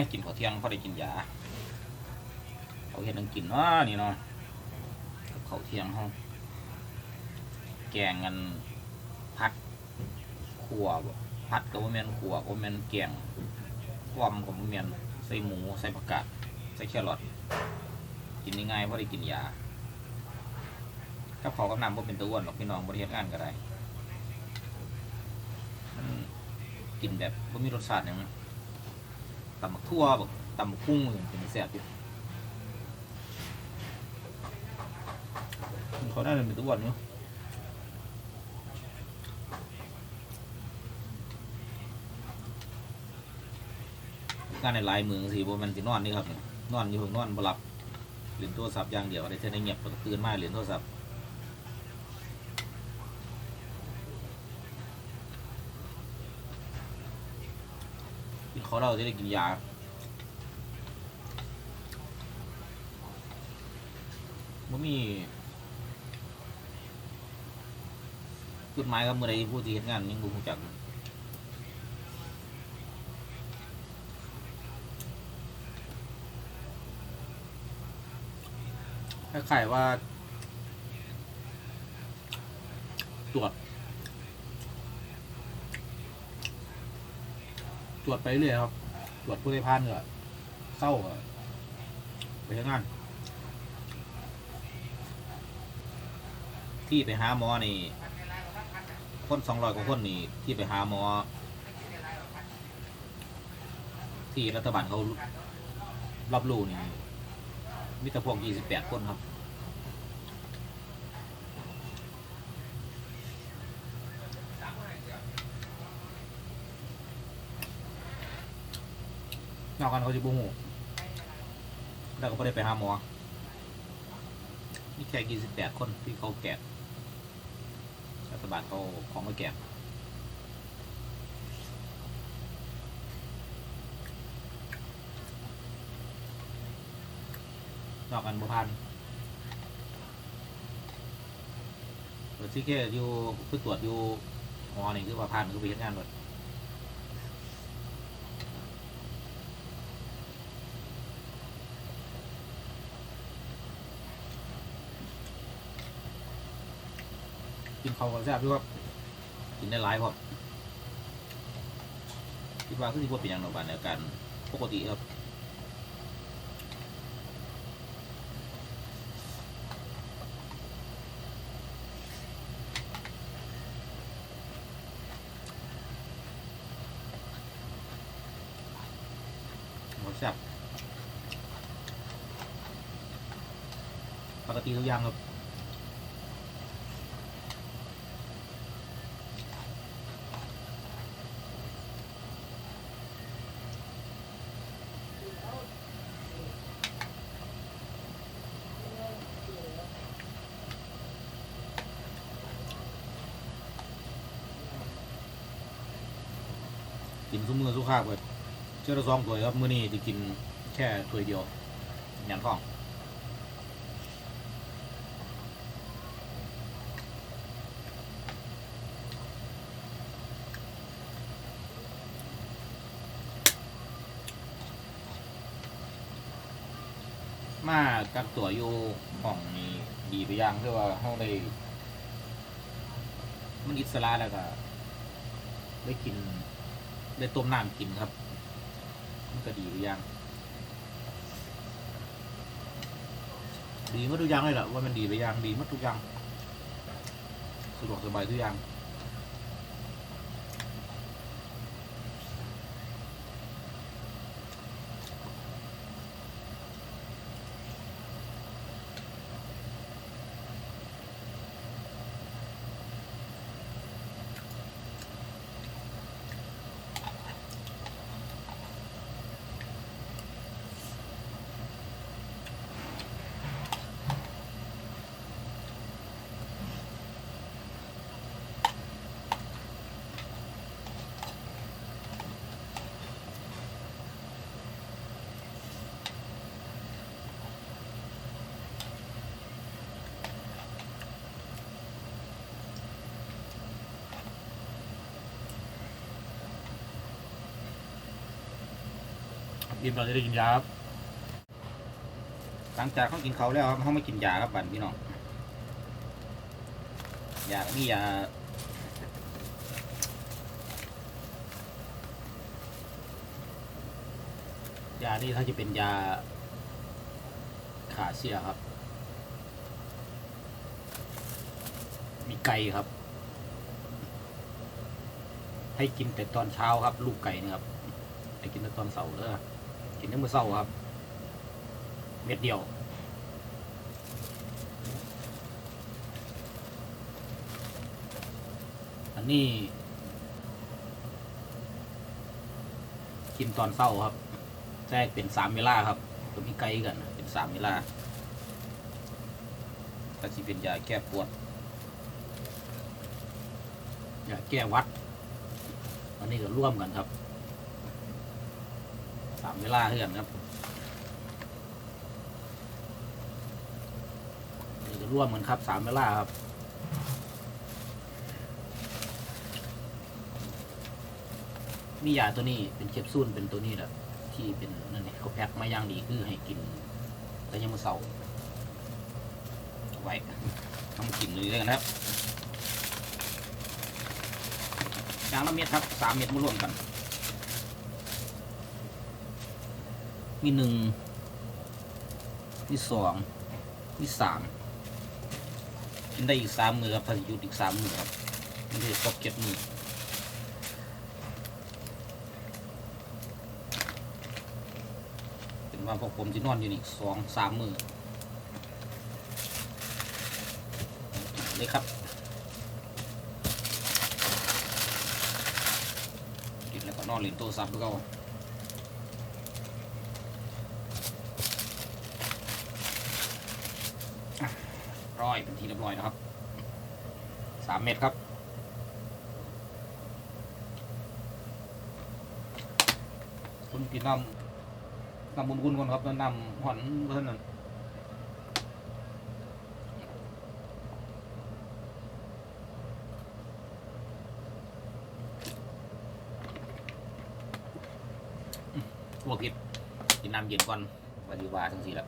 ยกินข้าวเที่ยงพอได้กินยาเขาเห็นนังกินเนานี่เนาะข้าเที่ยงห้องแกงกันพัดขัวบ่พัดกับว่าแมนขัวกับว่าแมนแกงควอมกับว่าแมนใส่หมูใส่ผักกาดใส่แครอทกินง่ายๆพอได้กินยากับขากับน้ำบ่เป็นตัวอ้วนหรอกพี่น้องบริเฮ็ดงานก็ได้กินแบบบ่มีรสชาติหยัง ตำบักทั่วแบบตำบักคุ้งเลยเป็นแซ่บอยู่เขาได้เป็นตัวอ้วนเนาะการในลายเมืองสิบ่แมันสินอนนี่ครับนอนอยู่ห้องนอนบ่หลับเล่นโทรศัพท์อย่างเดียวได้เท่าได้เงียบก็ตื่นมาเล่นโทรศัพท์ เขาเราจะได้กินยาบ่มีจุดหมายครับเมื่อใดผู้ที่เฮ็ดงานยังบ่รู้จักคล้ายๆว่า ตรวจ ตรวจไปเรื่อยครับ ตรวจผู้ได้ผ่านก็เศร้าก็ไปทำงาน ที่ไปหาหมอนี่ คนสองร้อยกว่าคนนี่ ที่ไปหาหมอ ที่รัฐบาลเขารับรู้นี่มีแต่พวกยี่สิบแปดคนครับ นอกกันเขาจะบูหูแล้วก็ไม่ได้ไปหาหมอมีแค่ยี่สิบแปดคนที่เขาแกะรัฐบาลเขาของมาแกะนอกกันบุพันตรวที่แค่อยู่คือตรวจอยู่หอนี่คือว่าพันคือไปเห็นงานหมด กินเขาก็แซ่บด้วยครับ กินได้หลายครับคิดว่าคือที่พวกเป็นอย่างนอบานในการปกติครับหมแซ่บปกติทุกอย่างครับ กินซุ้มือสุข้าวไปเชื่อละสองถ้วยครับมื้อนี้จะกินแค่ถ้วยเดียวหยันท้องมากักตัวอยู่ห้องนี้ดีไปย่างคือว่าห้องได้มันอิสระแล้วก็ได้กิน ได้ต้มน้ำกินครับ มันก็ดีหรือยัง ดีมาทุกอย่างเลยแหละว่ามันดีไปยังดีมาทุกอย่างสะดวกสบายทุกอย่าง กินเราจะได้กินยาครับหลังจากเขากินเขาแล้วครับเขาไมากินยาครับบันพี่น้องยาก็มียายานี่ถ้าจะเป็นยาขาเสียครับ มีไก่ครับ ให้กินแต่ตอนเช้าครับ ลูกไก่นะครับให้กินแต่ตอนเสาร์เด้อ กินแต่มื้อเช้าครับ เม็ดเดียวอันนี้ กินตอนเศร้าครับแทรกเป็นสามเวลาครับก็มีไกลกันเป็นสามเวลาก็สิเป็นยาแก้ปวดยาแก้วัด อันนี้ก็ร่วมกันครับามเวลาเท่ากันครับอันนี้ก็ร่วมกันครับสามเวลาครับมียาตัวนี้เป็นเคปซูลเป็นตัวนี้แหละที่เป็นนั่นนี่เขาแพ็คมาอย่างดีคือให้กินแต่ยังมือเสาร์ไว้ทำกินเลยแล้วกันครับยางละเม็ดครับสามเม็ดมารวมกัน มีหนึ่งมีสองมีสามกินได้อีกสามมือครับถ้าหยุดอีกสามมือครับไม่ได้ครบเจ็ดมือเป็นว่าพวกผมที่นอนอยู่นี่สองสามมือเลยครับกินแล้วก็นอนเล่นโทรศัพท์ด้วยก็ ร้อยเป็นทีเรียบร้อยนะครับสามเม็ดครับคนกินน้ำน้ำบุญกุนก่อนครับแล้วน้ำหอนเพื่อนนั่นพวกกินกินน้ำเย็นก่อนวันดีว่าทั้งสี่แล้ว